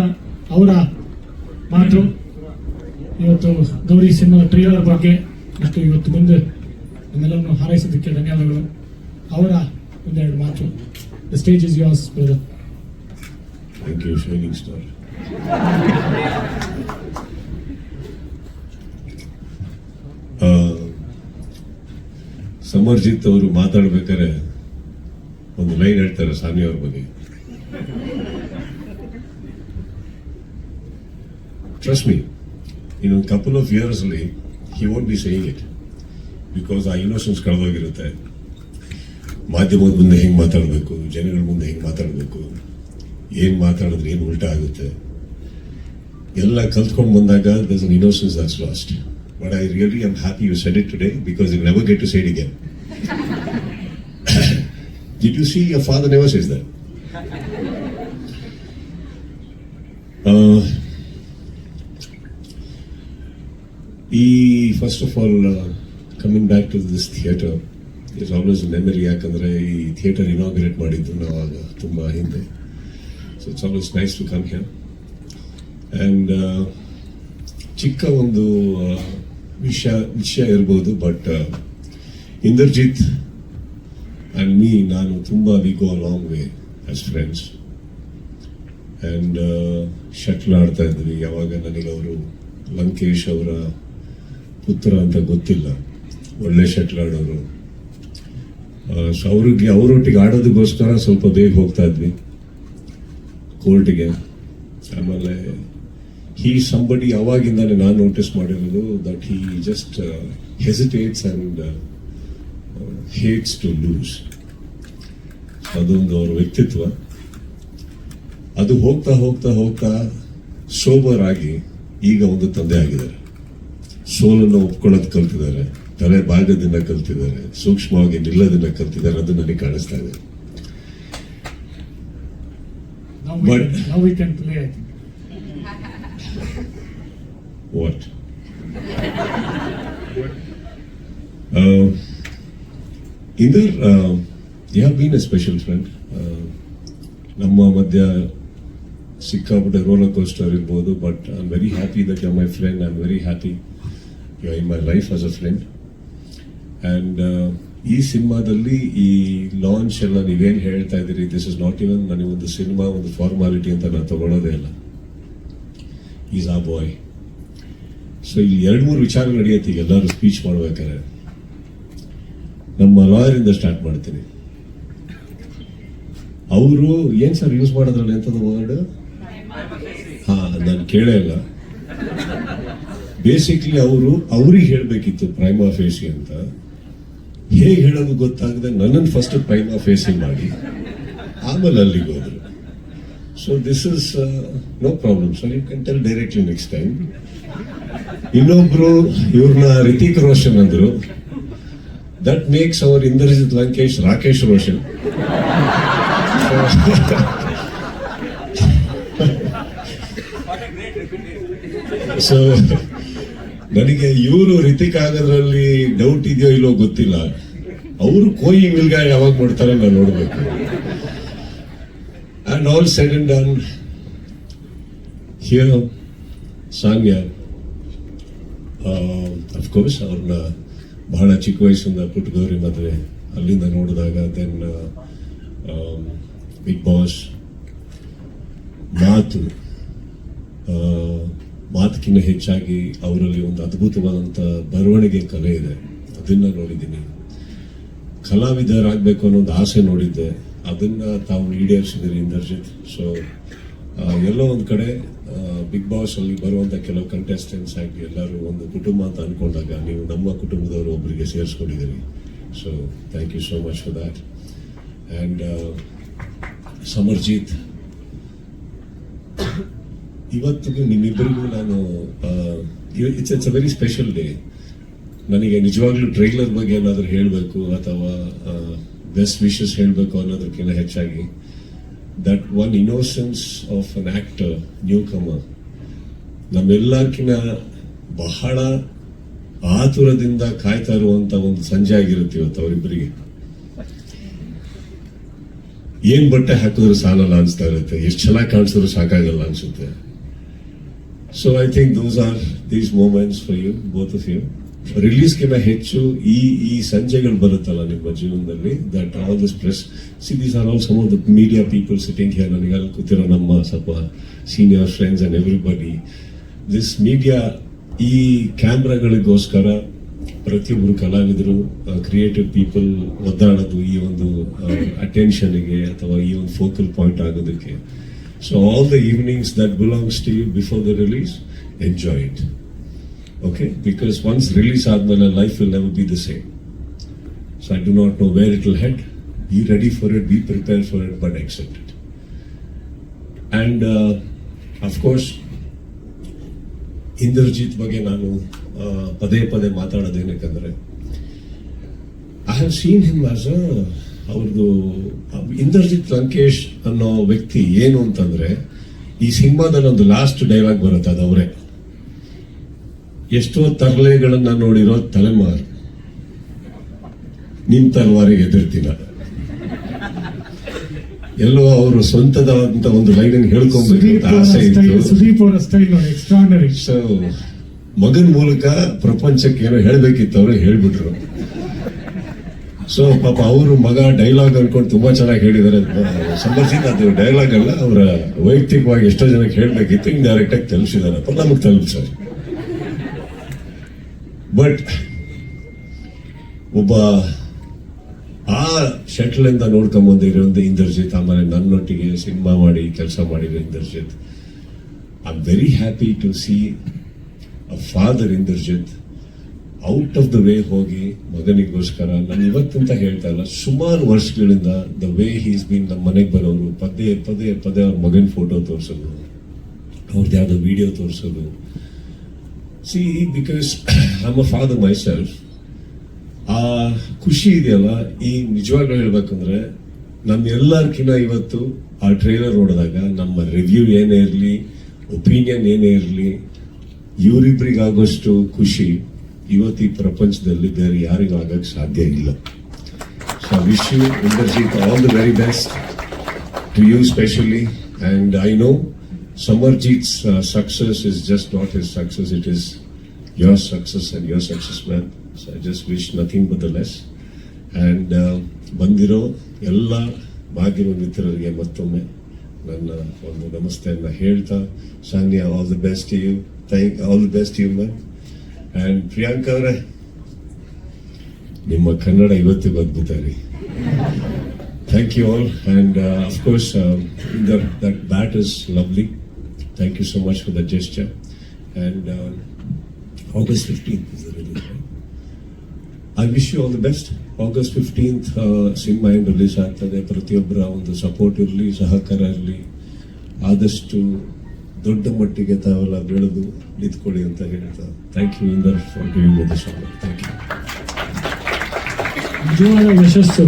ಅವರ ಮಾತು ಇವತ್ತು ಗೌರಿ ಸಿನಿಮಾ ಟ್ರೇಲರ್ ಬಗ್ಗೆ ಮತ್ತು ಇವತ್ತು ಬಂದು ನಮ್ಮೆಲ್ಲರನ್ನು ಹಾರೈಸೋದಕ್ಕೆ ಧನ್ಯವಾದಗಳು. ಅವರ ಒಂದೆರಡು ಮಾತು. The stage is yours thank you shining star Samarjit ಅವರು ಮಾತಾಡ್ಬೇಕಾದ್ರೆ ಒಂದು ಲೈನ್ ಹೇಳ್ತಾರೆ ಸಾನಿಯವ್ರ ಬಗ್ಗೆ. ಟ್ರಸ್ಟ್ ಮೀ ಇನ್ನೊಂದು ಕಪಲ್ ಆಫ್ ಇಯರ್ಸ್ ಅಲ್ಲಿ he won't be saying it because ಆ ಇನ್ನೋಸೆನ್ಸ್ ಕಳೆದೋಗಿರುತ್ತೆ. ಮಾಧ್ಯಮದ ಮುಂದೆ ಹೆಂಗೆ ಮಾತಾಡಬೇಕು, ಜನಗಳ ಮುಂದೆ ಹೆಂಗೆ ಮಾತಾಡಬೇಕು, ಏನು ಮಾತಾಡಿದ್ರೆ ಏನು ಉಲ್ಟಾ ಆಗುತ್ತೆ. ಎಲ್ಲ ಕಲ್ತ್ಕೊಂಡು ಬಂದಾಗ thus an innocence as lost but I really am happy you said it today because you never get to side again did you see your father never says that the first of all coming back to this theatre is always memory ಯಾಕಂದ್ರೆ ಈ theatre inaugurate ಮಾಡಿದ್ದು ನಾವು ಆಗ ತುಂಬ ಹಿಂದೆ. So it's always nice to come here and ಚಿಕ್ಕ ಒಂದು ವಿಷಯ ವಿಷಯ ಇರ್ಬೋದು ಬಟ್ ಇಂದರ್ಜಿತ್ ಆ್ಯಂಡ್ ಮೀ ನಾನು ತುಂಬ we go long way as friends and shuttle ಆಡ್ತಾ ಇದ್ವಿ. ಯಾವಾಗ ನನಗೆ ಅವರು ಲಂಕೇಶ್ ಅವರ ಪುತ್ರ ಅಂತ ಗೊತ್ತಿಲ್ಲ. ಒಳ್ಳೆ ಶಟ್ಲ್ ಆಡೋರು. ಸೊ ಅವ್ರಿಗೆ, ಅವರೊಟ್ಟಿಗೆ ಆಡೋದಕ್ಕೋಸ್ಕರ ಸ್ವಲ್ಪ ಬೇಗ ಹೋಗ್ತಾ ಇದ್ವಿ. ಕೋರ್ಟ್ಗೆ. ಆಮೇಲೆ ಹೀ ಸಂಬಡಿ ಅವಾಗಿಂದಾನೆ ನಾನು ನೋಟಿಸ್ ಮಾಡಿರೋದು that he just hesitates and hates to lose ಅದೊಂದು ಅವ್ರ ವ್ಯಕ್ತಿತ್ವ. ಅದು ಹೋಗ್ತಾ ಹೋಗ್ತಾ ಹೋಗ್ತಾ ಸೋಬರ್ ಆಗಿ ಈಗ ಒಂದು ತಂದೆ ಆಗಿದ್ದಾರೆ. ಸೋಲನ್ನು ಒಪ್ಕೊಳ್ಳೋದು ಕಲ್ತಿದ್ದಾರೆ. ತಲೆ ಬಾಗದಿಂದ ಕಲ್ತಿದ್ದಾರೆ. ಸೂಕ್ಷ್ಮವಾಗಿ ನಿಲ್ಲೋದನ್ನ ಕಲ್ತಿದ್ದಾರೆ. ಅದು ನನಗೆ ಕಾಣಿಸ್ತಾ ಇದೆ. What Inder we can play I think What? Inder, you have been a special. Uh, ನಮ್ಮ ಮಧ್ಯ ಸಿಕ್ಕಾಪಟ್ಟೆ ರೋಲರ್ ಕೋಸ್ಟರ್ ಇರ್ಬೋದು but I am very happy that you my friend I am very happy you in my life as a friend and ಈ ಸಿನಿಮಾದಲ್ಲಿ ಈ launch ಎಲ್ಲ ನೀವೇನು ಹೇಳ್ತಾ ಇದ್ದೀರಿ? ದಿಸ್ ಇಸ್ ನಾಟ್ ಇವನ್ ನನಗೆ ಒಂದು ಸಿನಿಮಾ ಒಂದು ಫಾರ್ಮಾಲಿಟಿ ಅಂತ ನಾನು ತಗೊಳ್ಳೋದೇ ಇಲ್ಲ. ಈಸ್ ಆ ಬಾಯ್ ಸೊ ಇಲ್ಲಿ ಎರಡು ಮೂರು ವಿಚಾರ ನಡೆಯುತ್ತೆ ಈಗ ಎಲ್ಲರೂ ಸ್ಪೀಚ್ ಮಾಡ್ಬೇಕಾದ್ರೆ. ನಮ್ಮ ಲಾಯರಿಂದ ಸ್ಟಾರ್ಟ್ ಮಾಡ್ತೀನಿ. ಅವರು ಏನು ಸರ್ ಯೂಸ್ ಮಾಡೋದ್ರಲ್ಲಿ ಎಂಥದ್ದು ವರ್ಡ್ ಹಾಂ ನಾನು ಕೇಳೇ ಇಲ್ಲ. ಬೇಸಿಕ್ಲಿ ಅವರು ಅವ್ರಿಗೆ ಹೇಳಬೇಕಿತ್ತು ಪ್ರೈಮಾ ಫೇಸಿ ಅಂತ. ಹೇಗೆ ಹೇಳೋದು ಗೊತ್ತಾಗದೆ ನನ್ನನ್ನು ಫಸ್ಟ್ ಪ್ರೈಮಾ ಫೇಸಿ ಮಾಡಿ, ಆಮೇಲೆ ಅಲ್ಲಿಗೆ ಹೋದರು. So this is no problem sir you can tell directly next time ಇನ್ನೊಬ್ರು, ಇವ್ರನ್ನ ರಿತಿಕ್ ರೋಷನ್ ಅಂದರು. That makes our Indrajit Lankesh Rakesh Roshan so ನನಗೆ ಇವರು ರಿತಿಕ್ ಆಗೋದ್ರಲ್ಲಿ ಡೌಟ್ ಇದೆಯೋ ಇಲ್ಲೋ ಗೊತ್ತಿಲ್ಲ. ಅವರು ಕೋಯಿ ಮಿಲ್ಗ ಯಾವಾಗ ಮಾಡ್ತಾರೆ ನಾನು ನೋಡಬೇಕು. And all said and done here ಸಾಂಗ್ಯ of course ಅವ್ರನ್ನ ಬಹಳ ಚಿಕ್ಕ ವಯಸ್ಸಿಂದ ಪುಟ್ಟಗೌರಿ ಮದುವೆ, ಅಲ್ಲಿಂದ ನೋಡಿದಾಗ ದೆನ್ ಬಿಗ್ ಬಾಸ್ ಮಾತು ಮಾತಕ್ಕಿಂತ ಹೆಚ್ಚಾಗಿ ಅವರಲ್ಲಿ ಒಂದು ಅದ್ಭುತವಾದಂಥ ಬರವಣಿಗೆ ಕಲೆ ಇದೆ. ಅದನ್ನು ನೋಡಿದ್ದೀನಿ. ಕಲಾವಿದರಾಗಬೇಕು ಅನ್ನೋ ಒಂದು ಆಸೆ ನೋಡಿದ್ದೆ. ಅದನ್ನ ತಾವು ಈಡೇರಿಸಿದ್ದೀರಿ ಇಂದರ್ಜಿತ್. ಸೊ ಎಲ್ಲೋ ಒಂದು ಕಡೆ ಬಿಗ್ ಬಾಸ್ ಅಲ್ಲಿ ಬರುವಂತ ಕೆಲವು ಕಂಟೆಸ್ಟೆಂಟ್ಸ್ ಆಗಿ ಎಲ್ಲರೂ ಒಂದು ಕುಟುಂಬ ಅಂತ ಅನ್ಕೊಂಡಾಗ ನೀವು ನಮ್ಮ ಕುಟುಂಬದವರು ಒಬ್ಬರಿಗೆ ಸೇರಿಸ್ಕೊಂಡಿದ್ದೀರಿ. So thank you so much for that and Samarjit. ಇವತ್ತಿಗೂ ನಿಮ್ಮಿಬ್ಬರಿಗೂ ನಾನು it's it's a very special day ನನಗೆ ನಿಜವಾಗ್ಲೂ ಟ್ರೈಲರ್ ಬಗ್ಗೆ ಏನಾದರೂ ಹೇಳಬೇಕು ಅಥವಾ ಬೆಸ್ಟ್ ವಿಶಸ್ ಹೇಳಬೇಕು ಅನ್ನೋದಕ್ಕಿಂತ ಹೆಚ್ಚಾಗಿ. That one innocence of an actor newcomer ನಮ್ಮೆಲ್ಲರ್ಕಿನ್ನ ಬಹಳ ಆತುರದಿಂದ ಕಾಯ್ತಾ ಇರುವಂತ ಒಂದು ಸಂಜೆ ಆಗಿರುತ್ತೆ ಇವತ್ತು ಅವರಿಬ್ಬರಿಗೆ. ಏನ್ ಬಟ್ಟೆ ಹಾಕಿದ್ರು ಸಾಲಲ್ಲ ಅನ್ಸ್ತಾ ಇರುತ್ತೆ. ಎಷ್ಟು ಚೆನ್ನಾಗಿ ಕಾಣಿಸಿದ್ರು ಸಾಕಾಗಲ್ಲ ಅನ್ಸುತ್ತೆ. So I think those are these moments for you both of you ರಿಲೀಸ್ಗಿಂತ ಹೆಚ್ಚು ಈ ಈ ಸಂಜೆಗಳು ಬರುತ್ತಲ್ಲ ನಿಮ್ಮ ಜೀವನದಲ್ಲಿ that all this press see these are all some of the media people sitting here ನನಗೆ ಅಲ್ಲಿ ಕೂತಿರೋ ನಮ್ಮ ಸ್ವಲ್ಪ senior friends and everybody this media ಈ ಕ್ಯಾಮ್ರಾಗಳಿಗೋಸ್ಕರ ಪ್ರತಿಯೊಬ್ಬರು ಕಲಾವಿದರು ಕ್ರಿಯೇಟಿವ್ ಪೀಪಲ್ ಒದ್ದಾಡೋದು ಈ ಒಂದು ಅಟೆನ್ಷನ್ಗೆ ಅಥವಾ ಈ ಒಂದು ಫೋಕಲ್ ಪಾಯಿಂಟ್ ಆಗೋದಕ್ಕೆ. so all the evenings that belongs to you before the release enjoy it okay because once release admala life will never be the same so i do not know where it will head be ready for it be prepared for it but accept it and uh, of course Indrajit ಬಗ್ಗೆ ನಾನು ಆ, ಪದೇ ಪದೇ ಮಾತಾಡೋದೇನಕ್ಕಂದ್ರೆ I have seen him as a ಅವ್ರದ್ದು ಇಂದ್ರಜಿತ್ ಲಂಕೇಶ್ ಅನ್ನೋ ವ್ಯಕ್ತಿ ಏನು ಅಂತಂದ್ರೆ ಈ ಸಿನಿಮಾದಲ್ಲಿ ಒಂದು ಲಾಸ್ಟ್ ಡೈಲಾಗ್ ಬರುತ್ತೆ ಅದು ಅವರೇ. ಎಷ್ಟೋ ತರಲೆಗಳನ್ನ ನೋಡಿರೋ ತಲೆಮಾರು ನಿಮ್ ತಲವಾರಿಗೆ ಎದುರ್ತಿಲ್ಲ ಎಲ್ಲೋ ಅವರು ಸ್ವಂತದಂತ ಒಂದು ಲೈನ್ ಅಂತ ಆಸೆ ಇತ್ತು. ಎಕ್ಸ್ಟ್ರಾನರಿ ಮಗನ್ ಮೂಲಕ ಪ್ರಪಂಚಕ್ಕೆ ಏನೋ ಹೇಳ್ಬೇಕಿತ್ತು ಅವರು ಹೇಳ್ಬಿಟ್ರು. ಸೊ ಪಾಪ ಅವರು ಮಗ ಡೈಲಾಗ್ ಅನ್ಕೊಂಡು ತುಂಬಾ ಚೆನ್ನಾಗಿ ಹೇಳಿದ್ದಾರೆ. ಸಂಬಂಧಿಸಿದ ಅದು ಡೈಲಾಗ್ ಅಲ್ಲ, ಅವರ ವೈಯಕ್ತಿಕವಾಗಿ ಎಷ್ಟೋ ಜನಕ್ಕೆ ಹೇಳಬೇಕಿತ್ತು ಹಿಂಗ್ ಡೈರೆಕ್ಟ್ ಆಗಿ ಅಂತ ನಮಗೆ ತಲುಪಿಸ್ತಾರೆ ಬಟ್ ಒಬ್ಬ ಆ ಶಟ್ಲ್ ಅಂತ ನೋಡ್ಕೊಂಡ್ ಬಂದಿರೋದು ಇಂದ್ರಜಿತ್, ಆಮೇಲೆ ನನ್ನೊಟ್ಟಿಗೆ ಸಿನಿಮಾ ಮಾಡಿ, ಕೆಲಸ ಮಾಡಿರೋ Indrajit. I am very happy to see a father Indrajit. Out of the way ಹೋಗಿ ಮಗನಿಗೋಸ್ಕರ, ನಾನು ಇವತ್ತಂತ ಹೇಳ್ತಾ ಇಲ್ಲ, ಸುಮಾರು ವರ್ಷಗಳಿಂದ ದ ವೇ ಹೀಸ್ ಬೀನ್ ನಮ್ಮ ಮನೆಗೆ ಬರೋರು, ಪದೇ ಪದೇ ಪದೇ ಅವ್ರ ಮಗನ ಫೋಟೋ ತೋರಿಸೋದು ಅವ್ರದ್ದು ಯಾವುದೋ ವಿಡಿಯೋ ತೋರಿಸೋದು. See because I'm a father myself ಆ ಖುಷಿ ಇದೆಯಲ್ಲ, ಈ ನಿಜವಾಗ್ಲೂ ಹೇಳ್ಬೇಕಂದ್ರೆ ನಮ್ಮೆಲ್ಲರ್ಕಿನ್ನ ಇವತ್ತು ಆ ಟ್ರೈಲರ್ ನೋಡಿದಾಗ, ನಮ್ಮ ರಿವ್ಯೂ ಏನೇ ಇರಲಿ ಒಪಿನಿಯನ್ ಏನೇ ಇರಲಿ ಇವರಿಬ್ಬರಿಗಾಗೋಷ್ಟು ಖುಷಿ. ಇವತ್ತು ಈ ಪ್ರಪಂಚದಲ್ಲಿ ಬೇರೆ ಯಾರಿಗೂ ಆಗಕ್ಕೆ ಸಾಧ್ಯ ಇಲ್ಲ. So wish you Inderjit all the very best to you specially and I know Samarjit's success is just not is success it is your success and your success man so I just wish nothing but the less and ಬಂದಿರೋ ಎಲ್ಲ ಮಾಧ್ಯಮ ಮಿತ್ರರಿಗೆ ಮತ್ತೊಮ್ಮೆ ನನ್ನ ಒಂದು ನಮಸ್ತೆಯನ್ನು ಹೇಳ್ತಾ, Saanya all the best you thank all the best you ma'am and Priyanka ಅವರೇ ನಿಮ್ಮ ಕನ್ನಡ ಇವತ್ತಿಗೂ ಅದ್ಭುತ ರೀ Thank you all, and uh, of course, um, that, that bat is lovely. Thank you so much for that gesture. And um, August 15th is the release. Right? I wish you all the best. August 15th, uh, cinema ಏನು release ಆಗ್ತದೆ ಪ್ರತಿಯೊಬ್ಬರ ಒಂದು support ಇರಲಿ ಸಹಕಾರ ಇರಲಿ ಆದಷ್ಟು ದೊಡ್ಡ ಮಟ್ಟಿಗೆ ತಾವೆಲ್ಲ ಬೆಳೆದು ನಿಂತ್ಕೊಳ್ಳಿ ಅಂತ ಹೇಳ್ತಾ thank you Inder for giving thank you ನಿಜವಾದ ಯಶಸ್ಸು.